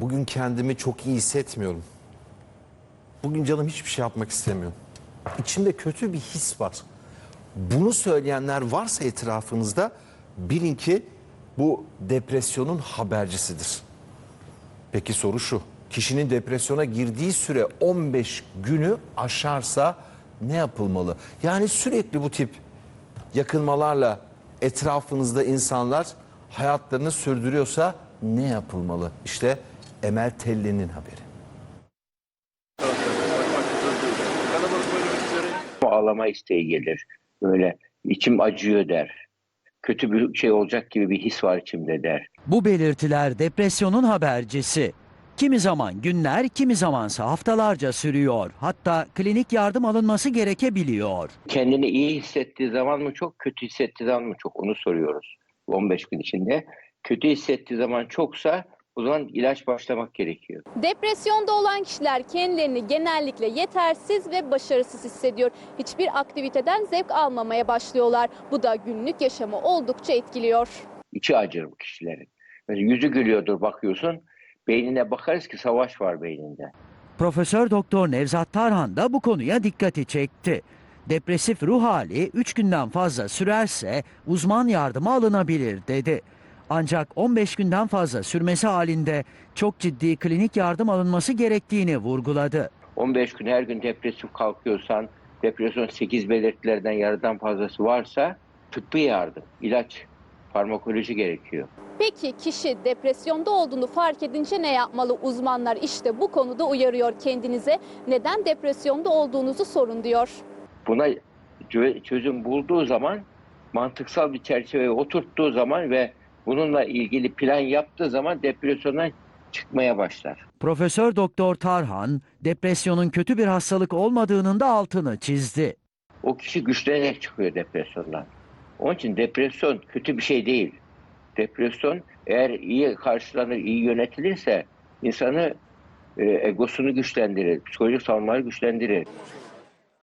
Bugün kendimi çok iyi hissetmiyorum. Bugün canım hiçbir şey yapmak istemiyor. İçimde kötü bir his var. Bunu söyleyenler varsa etrafınızda bilin ki bu depresyonun habercisidir. Peki soru şu. Kişinin depresyona girdiği süre 15 günü aşarsa ne yapılmalı? Yani sürekli bu tip yakınmalarla etrafınızda insanlar hayatlarını sürdürüyorsa ne yapılmalı? İşte Emel Telli'nin haberi. ağlama isteği gelir. Böyle içim acıyor der. Kötü bir şey olacak gibi bir his var içimde der. Bu belirtiler depresyonun habercisi. Kimi zaman günler, kimi zamansa haftalarca sürüyor. Hatta klinik yardım alınması gerekebiliyor. Kendini iyi hissettiği zaman mı çok, kötü hissettiği zaman mı çok onu soruyoruz. Bu 15 gün içinde. Kötü hissettiği zaman çoksa o zaman ilaç başlamak gerekiyor. Depresyonda olan kişiler kendilerini genellikle yetersiz ve başarısız hissediyor. Hiçbir aktiviteden zevk almamaya başlıyorlar. Bu da günlük yaşamı oldukça etkiliyor. İçi acır bu kişilerin. Mesela yüzü gülüyordur bakıyorsun. Beynine bakarız ki savaş var beyninde. Profesör Doktor Nevzat Tarhan da bu konuya dikkati çekti. Depresif ruh hali 3 günden fazla sürerse uzman yardımı alınabilir dedi. Ancak 15 günden fazla sürmesi halinde çok ciddi klinik yardım alınması gerektiğini vurguladı. 15 gün her gün depresif kalkıyorsan, depresyon 8 belirtilerden yarıdan fazlası varsa tıbbi yardım, ilaç, farmakoloji gerekiyor. Peki kişi depresyonda olduğunu fark edince ne yapmalı? Uzmanlar işte bu konuda uyarıyor kendinize. Neden depresyonda olduğunuzu sorun diyor. Buna çö- çözüm bulduğu zaman, mantıksal bir çerçeveye oturttuğu zaman ve bununla ilgili plan yaptığı zaman depresyondan çıkmaya başlar. Profesör Doktor Tarhan depresyonun kötü bir hastalık olmadığının da altını çizdi. O kişi güçlenerek çıkıyor depresyondan. Onun için depresyon kötü bir şey değil. Depresyon eğer iyi karşılanır, iyi yönetilirse insanı e, egosunu güçlendirir, psikolojik savunmayı güçlendirir.